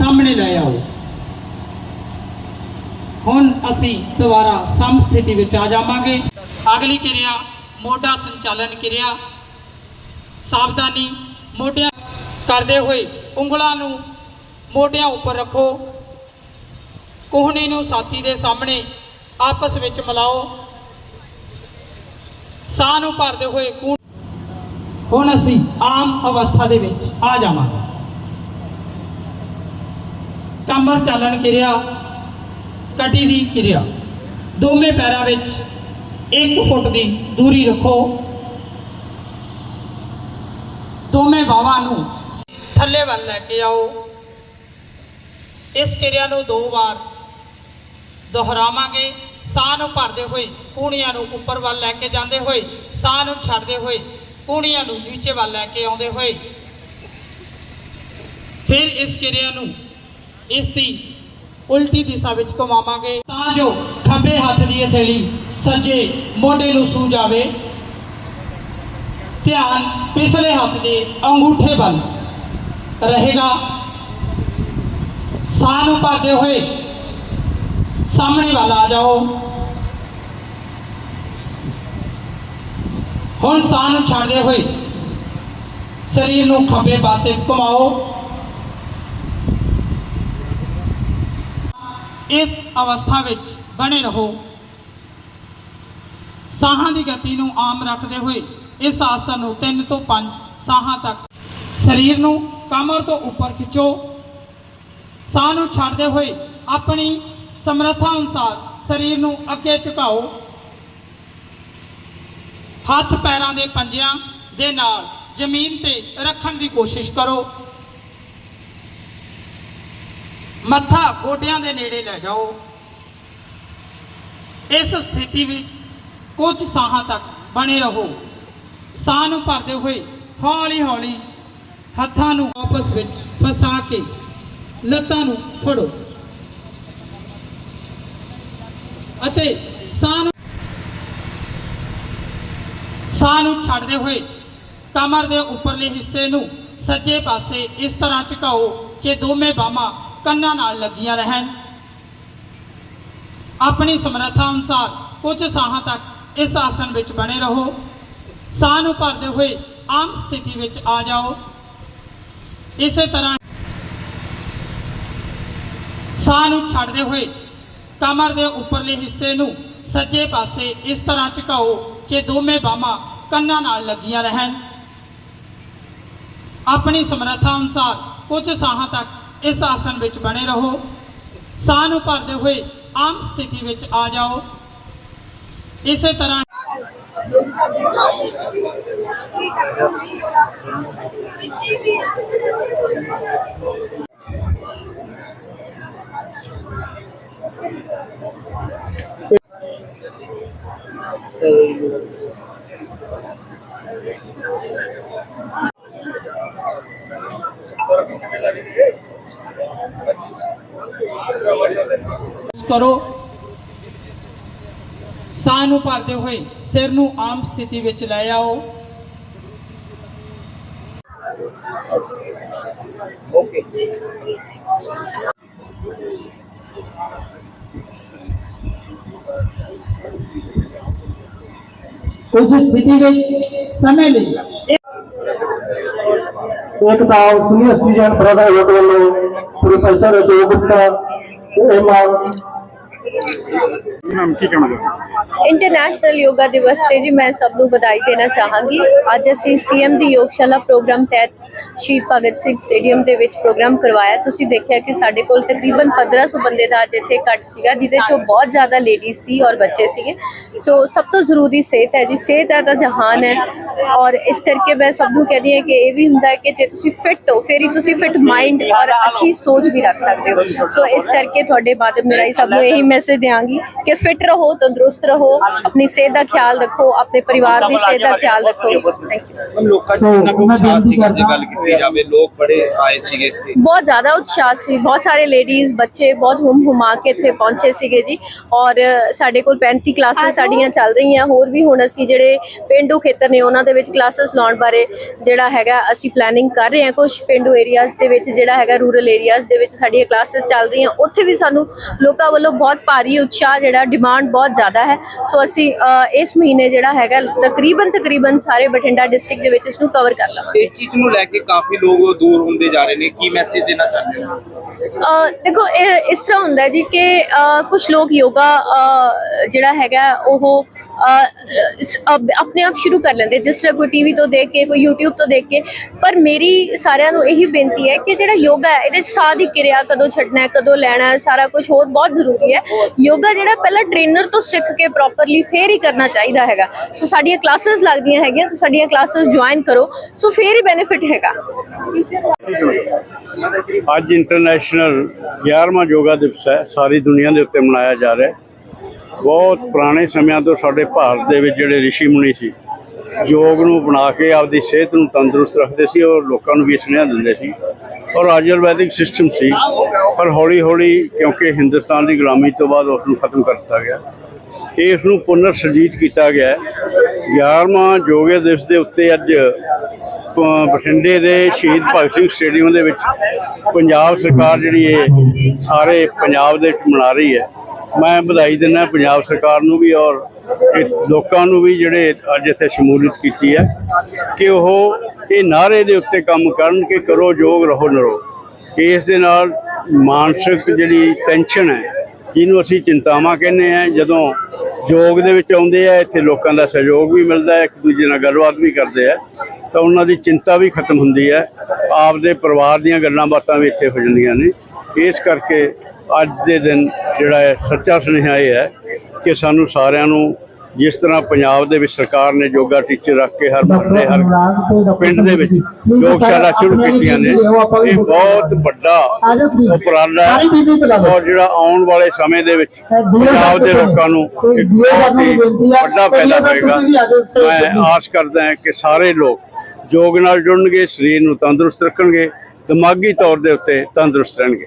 ਸਾਹਮਣੇ ਲੈ ਆਓ। ਹੁਣ ਅਸੀਂ ਦੁਬਾਰਾ ਸਮ ਸਥਿਤੀ ਵਿੱਚ ਆ ਜਾਵਾਂਗੇ। ਅਗਲੀ ਕਿਰਿਆ, ਮੋਢਾ ਸੰਚਾਲਨ ਕਿਰਿਆ। ਸਾਵਧਾਨੀ ਮੋਢਿਆਂ ਕਰਦੇ ਹੋਏ ਉਂਗਲਾਂ ਨੂੰ ਮੋਢਿਆਂ ਉੱਪਰ ਰੱਖੋ। ਕੋਹਣੀ ਨੂੰ ਸਾਥੀ ਦੇ ਸਾਹਮਣੇ ਆਪਸ ਵਿੱਚ ਮਿਲਾਓ। ਸਾਹ ਨੂੰ ਭਰਦੇ ਹੋਏ ਕੂਣ ਹੁਣ ਅਸੀਂ ਆਮ ਅਵਸਥਾ ਦੇ ਵਿੱਚ ਆ ਜਾਵਾਂਗੇ। ਕਮਰ ਚਾਲਣ ਕਿਰਿਆ, ਕਟੀ ਦੀ ਕਿਰਿਆ। ਦੋਵੇਂ ਪੈਰਾਂ ਵਿੱਚ 1 ਫੁੱਟ ਦੀ ਦੂਰੀ ਰੱਖੋ। ਦੋਵੇਂ ਬਾਹਾਂ ਨੂੰ ਥੱਲੇ ਵੱਲ ਲੈ ਕੇ ਆਓ। ਇਸ ਕਿਰਿਆ ਨੂੰ ਦੋ ਵਾਰ ਦੁਹਰਾਵਾਂਗੇ। ਸਾਹ ਨੂੰ ਭਰਦੇ ਹੋਏ ਕੂਣੀਆਂ ਨੂੰ ਉੱਪਰ ਵੱਲ ਲੈ ਕੇ ਜਾਂਦੇ ਹੋਏ, ਸਾਹ ਨੂੰ ਛੱਡਦੇ ਹੋਏ ਕੂਣੀਆਂ ਨੂੰ ਨੀਚੇ ਵੱਲ ਲੈ ਕੇ ਆਉਂਦੇ ਹੋਏ। ਫਿਰ ਇਸ ਕਿਰਿਆ ਨੂੰ ਇਸ ਦੀ ਉਲਟੀ ਦਿਸ਼ਾ ਵਿੱਚ ਘੁਮਾਵਾਂਗੇ। ਤਾਂ ਜੋ ਖੱਬੇ ਹੱਥ ਦੀ ਹਥੇਲੀ ਸੱਜੇ ਮੋਢੇ ਨੂੰ ਸੂ ਜਾਵੇ। ਧਿਆਨ ਪਿਛਲੇ ਹੱਥ ਦੇ ਅੰਗੂਠੇ ਵੱਲ ਰਹੇਗਾ। ਸਾਹ ਨੂੰ ਭਰਦੇ ਹੋਏ ਸਾਹਮਣੇ ਵੱਲ ਆ ਜਾਓ। ਹੁਣ ਸਾਹ ਨੂੰ ਛੱਡਦੇ ਹੋਏ ਸਰੀਰ ਨੂੰ ਖੱਬੇ ਪਾਸੇ ਘੁਮਾਓ। ਇਸ ਅਵਸਥਾ ਵਿੱਚ ਬਣੇ ਰਹੋ। ਸਾਹਾਂ ਦੀ ਗਤੀ ਨੂੰ ਆਮ ਰੱਖਦੇ ਹੋਏ ਇਸ ਆਸਨ ਨੂੰ 3 ਤੋਂ 5 ਸਾਹਾਂ ਤੱਕ ਸਰੀਰ ਨੂੰ ਕਮਰ ਤੋਂ ਉੱਪਰ ਖਿੱਚੋ। ਸਾਹ ਨੂੰ ਛੱਡਦੇ ਹੋਏ ਆਪਣੀ ਸਮਰੱਥਾ ਅਨੁਸਾਰ ਸਰੀਰ ਨੂੰ ਅੱਗੇ ਝੁਕਾਓ। ਹੱਥ ਪੈਰਾਂ ਦੇ ਪੰਜਿਆਂ ਦੇ ਨਾਲ ਜ਼ਮੀਨ ਤੇ ਰੱਖਣ ਦੀ ਕੋਸ਼ਿਸ਼ ਕਰੋ। ਮੱਥਾ ਗੋਡਿਆਂ ਦੇ ਨੇੜੇ ਲੈ ਜਾਓ। ਇਸ ਸਥਿਤੀ ਵਿੱਚ ਕੁਝ ਸਾਹਾਂ ਤੱਕ ਬਣੇ ਰਹੋ। ਸਾਹ ਨੂੰ ਭਰਦੇ ਹੋਏ ਹੌਲੀ ਹੌਲੀ ਹੱਥਾਂ ਨੂੰ ਆਪਸ ਵਿੱਚ ਫਸਾ ਕੇ ਲੱਤਾਂ ਨੂੰ ਫੜੋ। ਅਤੇ ਸਾਹ ਨੂੰ ਸਾਹ ਨੂੰ ਛੱਡਦੇ ਹੋਏ ਕਮਰ ਦੇ ਉੱਪਰਲੇ ਹਿੱਸੇ ਨੂੰ ਸੱਜੇ ਪਾਸੇ ਇਸ ਤਰ੍ਹਾਂ ਝੁਕਾਓ ਕਿ ਦੋਵੇਂ ਬਾਹਾਂ ਕੰਨਾਂ ਨਾਲ ਲੱਗੀਆਂ ਰਹਿਣ। ਆਪਣੀ ਸਮਰੱਥਾ ਅਨੁਸਾਰ ਕੁਝ ਸਾਹਾਂ ਤੱਕ ਇਸ ਆਸਨ ਵਿੱਚ ਬਣੇ ਰਹੋ। ਸਾਹ ਨੂੰ ਭਰਦੇ ਹੋਏ ਆਮ ਸਥਿਤੀ ਵਿੱਚ ਆ ਜਾਓ। ਇਸੇ ਤਰ੍ਹਾਂ ਸਾਹ ਨੂੰ ਛੱਡਦੇ ਹੋਏ ਕਮਰ ਦੇ ਉੱਪਰਲੇ ਹਿੱਸੇ ਨੂੰ ਸੱਜੇ ਪਾਸੇ ਇਸ ਤਰ੍ਹਾਂ ਝੁਕਾਓ ਕਿ ਦੋਵੇਂ ਬਾਹਾਂ ਕੰਨਾਂ ਨਾਲ ਲੱਗੀਆਂ ਰਹਿਣ। ਆਪਣੀ ਸਮਰੱਥਾ ਅਨੁਸਾਰ ਕੁਝ ਸਾਹਾਂ ਤੱਕ ਇਸ ਆਸਨ ਵਿੱਚ ਬਣੇ ਰਹੋ। ਸਾਹ ਨੂੰ ਭਰਦੇ ਹੋਏ ਆਮ ਸਥਿਤੀ ਵਿੱਚ ਆ ਜਾਓ। ਇਸੇ ਤਰ੍ਹਾਂ ਕਰੋ। ਸਾਹ ਨੂੰ ਭਰਦੇ ਹੋਏ ਸਿਰ ਨੂੰ ਆਮ ਸਥਿਤੀ ਵਿੱਚ ਲੈ ਆਓ। ਕੁਝ ਸਥਿਤੀ ਵਿੱਚ ਸਮੇਂ ਲਈ। ਇੱਕ ਤਾਂ ਸੀਨੀਅਰ ਸਟੂਡੈਂਟ ਬ੍ਰਦਰ ਹੋਟ ਵੱਲੋਂ ਪ੍ਰੋਫੈਸਰ ਅਸ਼ੋਕ ਗੁਪਤਾ ਇਮਾਮ ਕੀ ਕਹਿਣਾ ਚਾਹੁੰਦੇ ਇੰਟਰਨੈਸ਼ਨਲ ਯੋਗਾ ਦਿਵਸ ਤੇ ਜੀ ਮੈਂ ਸਭ ਨੂੰ ਵਧਾਈ ਦੇਣਾ ਚਾਹਾਂਗੀ। ਅੱਜ ਅਸੀਂ ਸੀਐਮ ਦੀ ਯੋਗਸ਼ਾਲਾ ਪ੍ਰੋਗਰਾਮ ਤਹਿਤ ਸ਼ਹੀਦ ਭਗਤ ਸਿੰਘ ਸਟੇਡੀਅਮ ਦੇ ਵਿੱਚ ਪ੍ਰੋਗਰਾਮ ਕਰਵਾਇਆ। ਤੁਸੀਂ ਦੇਖਿਆ ਕਿ ਸਾਡੇ ਕੋਲ ਤਕਰੀਬਨ 1500 ਬੰਦੇ ਦਾ ਅੱਜ ਇੱਥੇ ਇਕੱਠ ਸੀਗਾ ਜਿਹਦੇ ਚੋਂ ਬਹੁਤ ਜ਼ਿਆਦਾ ਲੇਡੀਜ਼ ਸੀ ਔਰ ਬੱਚੇ ਸੀਗੇ। ਸੋ ਸਭ ਤੋਂ ਜ਼ਰੂਰੀ ਸਿਹਤ ਹੈ ਜੀ। ਸਿਹਤ ਹੈ ਤਾਂ ਜਹਾਨ ਹੈ। ਔਰ ਇਸ ਕਰਕੇ ਮੈਂ ਸਭ ਨੂੰ ਕਹਿੰਦੀ ਹਾਂ ਕਿ ਇਹ ਵੀ ਹੁੰਦਾ ਹੈ ਕਿ ਜੇ ਤੁਸੀਂ ਫਿੱਟ ਹੋ ਫਿਰ ਹੀ ਤੁਸੀਂ ਫਿੱਟ ਮਾਈਂਡ ਔਰ ਅੱਛੀ ਸੋਚ ਵੀ ਰੱਖ ਸਕਦੇ ਹੋ। ਸੋ ਇਸ ਕਰਕੇ ਤੁਹਾਡੇ ਮਾਧਿਅਮ ਰਾਹੀਂ ਸਭ ਨੂੰ ਇਹੀ ਮੈਸੇਜ ਦਿਆਂਗੀ ਕਿ ਫਿੱਟ ਰਹੋ ਤੰਦਰੁਸਤ ਰਹੋ ਆਪਣੀ ਸਿਹਤ ਦਾ ਖਿਆਲ ਰੱਖੋ ਆਪਣੇ ਪਰਿਵਾਰ ਦੀ ਸਿਹਤ ਦਾ ਖਿਆਲ ਰੱਖੋ। ਥੈਂਕ ਯੂ ਲੋਕਾਂ 'ਚ ਕਿੰਨਾ ਕੁ ਉਤਸ਼ਾਹ ਸੀਗਾ ਜੇ ਗੱਲ ਕੀਤੀ ਜਾਵੇ ਲੋਕ ਬੜੇ ਆਏ ਸੀਗੇ ਇੱਥੇ। ਬਹੁਤ ਜ਼ਿਆਦਾ ਉਤਸ਼ਾਹ ਸੀ। ਬਹੁਤ ਸਾਰੇ ਲੇਡੀਜ਼ ਬੱਚੇ ਬਹੁਤ ਹੁਮ ਹੁਮਾ ਕੇ ਇੱਥੇ ਪਹੁੰਚੇ ਸੀਗੇ ਜੀ। ਔਰ ਸਾਡੇ ਕੋਲ 35 ਕਲਾਸਿਸ ਸਾਡੀਆਂ ਚੱਲ ਰਹੀਆਂ। ਹੋਰ ਵੀ ਹੁਣ ਅਸੀਂ ਜਿਹੜੇ ਪਿੰਡੂ ਖੇਤਰ ਨੇ ਉਹਨਾਂ ਦੇ ਵਿੱਚ ਕਲਾਸਿਸ ਲਾਉਣ ਬਾਰੇ ਜਿਹੜਾ ਹੈਗਾ ਅਸੀਂ ਪਲੈਨਿੰਗ ਕਰ ਰਹੇ ਹਾਂ ਕੁਝ ਪਿੰਡੂ ਏਰੀਆਜ਼ ਦੇ ਵਿੱਚ ਜਿਹੜਾ ਹੈਗਾ ਰੂਰਲ ਏਰੀਆਜ਼ ਦੇ ਵਿੱਚ ਸਾਡੀਆਂ ਕਲਾਸਿਸ ਚੱਲ ਰਹੀਆਂ। ਉੱਥੇ ਵੀ ਸਾਨੂੰ ਲੋਕਾਂ ਵੱਲੋਂ ਬਹੁਤ ਭਾਰੀ ਉਤਸ਼ਾਹ ਜਿਹੜਾ ਡਿਮਾਂਡ ਬਹੁਤ ਜ਼ਿਆਦਾ ਹੈ। ਸੋ ਅਸੀਂ ਇਸ ਮਹੀਨੇ ਜਿਹੜਾ ਹੈਗਾ ਤਕਰੀਬਨ ਤਕਰੀਬਨ ਸਾਰੇ ਬਠਿੰਡਾ ਡਿਸਟ੍ਰਿਕਟ ਦੇ ਵਿੱਚ ਇਸ ਨੂੰ ਕਵਰ ਕਰ ਲਵਾਂਗੇ। ਇਸ ਚੀਜ਼ ਨੂੰ ਲੈ ਕੇ ਕਾਫੀ ਲੋਕ ਦੂਰ ਹੁੰਦੇ ਜਾ ਰਹੇ ਨੇ, ਕੀ ਮੈਸੇਜ ਦੇਣਾ ਚਾਹੁੰਦੇ ਹੋ? ਦੇਖੋ, ਇਹ ਇਸ ਤਰ੍ਹਾਂ ਹੁੰਦਾ ਜੀ ਕਿ ਕੁਝ ਲੋਕ ਯੋਗਾ ਜਿਹੜਾ ਹੈਗਾ ਉਹ ਆਪਣੇ ਆਪ ਸ਼ੁਰੂ ਕਰ ਲੈਂਦੇ, ਜਿਸ ਤਰ੍ਹਾਂ ਕੋਈ ਟੀਵੀ ਤੋਂ ਦੇਖ ਕੇ, ਕੋਈ YouTube ਤੋਂ ਦੇਖ ਕੇ। ਪਰ ਮੇਰੀ ਸਾਰਿਆਂ ਨੂੰ ਇਹੀ ਬੇਨਤੀ ਹੈ ਕਿ ਜਿਹੜਾ ਯੋਗਾ ਹੈ, ਇਹਦੇ 'ਚ ਸਾਹ ਦੀ ਕਿਰਿਆ ਕਦੋਂ ਛੱਡਣਾ ਹੈ, ਕਦੋਂ ਲੈਣਾ ਹੈ, ਸਾਰਾ ਕੁਝ ਹੋਰ ਬਹੁਤ ਜ਼ਰੂਰੀ ਹੈ। ਯੋਗਾ ਜਿਹੜਾ ਪਹਿਲਾਂ ਟ੍ਰੇਨਰ ਤੋਂ ਸਿੱਖ ਕੇ ਪ੍ਰੋਪਰਲੀ ਫੇਰ ਹੀ ਕਰਨਾ ਚਾਹੀਦਾ ਹੈਗਾ। ਸੋ ਸਾਡੀਆਂ ਕਲਾਸਿਸ ਲੱਗਦੀਆਂ ਹੈਗੀਆਂ, ਤੁਸੀਂ ਸਾਡੀਆਂ ਕਲਾਸਿਸ ਜੁਆਇਨ ਕਰੋ। ਸੋ ਫੇਰ ਹੀ ਬੈਨੀਫਿਟ ਹੈ ਹੈਗਾ ਅੱਜ ਇੰਟਰਨੈਸ਼ਨਲ 11ਵਾਂ ਯੋਗਾ ਦਿਵਸ ਹੈ। ਸਾਰੀ ਦੁਨੀਆ ਦੇ ਉੱਤੇ ਮਨਾਇਆ ਜਾ ਰਿਹਾ ਬਹੁਤ ਪੁਰਾਣੇ ਸਮਿਆਂ ਤੋਂ ਸਾਡੇ ਭਾਰਤ ਦੇ ਵਿੱਚ ਜਿਹੜੇ ઋષਿ ਮੁਨੀ ਸੀ, ਯੋਗ ਨੂੰ ਬਣਾ ਕੇ ਆਪਦੀ ਸਿਹਤ ਨੂੰ ਤੰਦਰੁਸਤ ਰੱਖਦੇ ਸੀ ਔਰ ਲੋਕਾਂ ਨੂੰ ਵੀ ਸੁਨੇਹਾ ਦਿੰਦੇ ਸੀ। ਔਰ ਆਯੁਰਵੈਦਿਕ ਸਿਸਟਮ ਸੀ, ਪਰ ਹੌਲੀ ਹੌਲੀ ਕਿਉਂਕਿ ਹਿੰਦੁਸਤਾਨ ਦੀ ਗੁਲਾਮੀ ਤੋਂ ਬਾਅਦ ਉਸ ਨੂੰ ਖਤਮ ਕਰ ਦਿੱਤਾ ਗਿਆ। ਇਸ ਨੂੰ ਪੁਨਰ ਸਰਜੀਤ ਕੀਤਾ ਗਿਆ 11ਵਾਂ ਯੋਗਾ ਦਿਵਸ ਦੇ ਉੱਤੇ ਅੱਜ ਬਠਿੰਡੇ ਦੇ ਸ਼ਹੀਦ ਭਗਤ ਸਿੰਘ ਸਟੇਡੀਅਮ ਦੇ ਵਿੱਚ ਪੰਜਾਬ ਸਰਕਾਰ ਜਿਹੜੀ ਇਹ ਸਾਰੇ ਪੰਜਾਬ ਦੇ ਵਿੱਚ ਮਨਾ ਰਹੀ ਹੈ। ਮੈਂ ਵਧਾਈ ਦਿੰਦਾ ਪੰਜਾਬ ਸਰਕਾਰ ਨੂੰ ਵੀ ਔਰ ਲੋਕਾਂ ਨੂੰ ਵੀ ਜਿਹੜੇ ਅੱਜ ਇੱਥੇ ਸ਼ਮੂਲੀਅਤ ਕੀਤੀ ਹੈ ਕਿ ਉਹ ਇਹ ਨਾਰੇ ਦੇ ਉੱਤੇ ਕੰਮ ਕਰਨ ਕਿ ਕਰੋ, ਯੋਗ ਰਹੋ, ਨਰੋ। ਇਸ ਦੇ ਨਾਲ ਮਾਨਸਿਕ ਜਿਹੜੀ ਟੈਨਸ਼ਨ ਹੈ, ਜਿਹਨੂੰ ਅਸੀਂ ਚਿੰਤਾਵਾਂ ਕਹਿੰਦੇ ਆ ਜਦੋਂ ਯੋਗ ਦੇ ਵਿੱਚ ਆਉਂਦੇ ਆ, ਇੱਥੇ ਲੋਕਾਂ ਦਾ ਸਹਿਯੋਗ ਵੀ ਮਿਲਦਾ ਹੈ, ਇੱਕ ਦੂਜੇ ਨਾਲ ਗੱਲਬਾਤ ਵੀ ਕਰਦੇ ਆ। ਤਾਂ ਉਹਨਾਂ ਦੀ ਚਿੰਤਾ ਵੀ ਖਤਮ ਹੁੰਦੀ ਹੈ। ਆਪਦੇ ਪਰਿਵਾਰ ਦੀਆਂ ਗੱਲਾਂ ਬਾਤਾਂ ਵੀ ਇੱਥੇ ਹੋ ਜਾਂਦੀਆਂ ਨੇ। ਇਸ ਕਰਕੇ ਅੱਜ ਦੇ ਦਿਨ ਜਿਹੜਾ ਹੈ ਸੱਚਾ ਸੁਨੇਹਾ ਇਹ ਹੈ ਕਿ ਸਾਨੂੰ ਸਾਰਿਆਂ ਨੂੰ ਜਿਸ ਤਰ੍ਹਾਂ ਪੰਜਾਬ ਦੇ ਵਿੱਚ ਸਰਕਾਰ ਨੇ ਯੋਗਾ ਟੀਚਰ ਰੱਖ ਕੇ ਹਰ ਮਹੱਲੇ ਹਰ ਪਿੰਡ ਦੇ ਵਿੱਚ ਯੋਗਸ਼ਾਲਾ ਸ਼ੁਰੂ ਕੀਤੀਆਂ ਨੇ। ਇਹ ਬਹੁਤ ਵੱਡਾ ਉਪਰਾਲਾ ਹੈ ਔਰ ਜਿਹੜਾ ਆਉਣ ਵਾਲੇ ਸਮੇਂ ਦੇ ਵਿੱਚ ਪੰਜਾਬ ਦੇ ਲੋਕਾਂ ਨੂੰ ਇੱਕ ਬਹੁਤ ਹੀ ਵੱਡਾ ਫਾਇਦਾ ਹੋਏਗਾ। ਮੈਂ ਆਸ ਕਰਦਾ ਹਾਂ ਕਿ ਸਾਰੇ ਲੋਕ ਯੋਗ ਨਾਲ ਜੁੜਨਗੇ ਸਰੀਰ ਨੂੰ ਤੰਦਰੁਸਤ ਰੱਖਣਗੇ ਦਿਮਾਗੀ ਤੌਰ ਦੇ ਉੱਤੇ ਤੰਦਰੁਸਤ ਰਹਿਣਗੇ।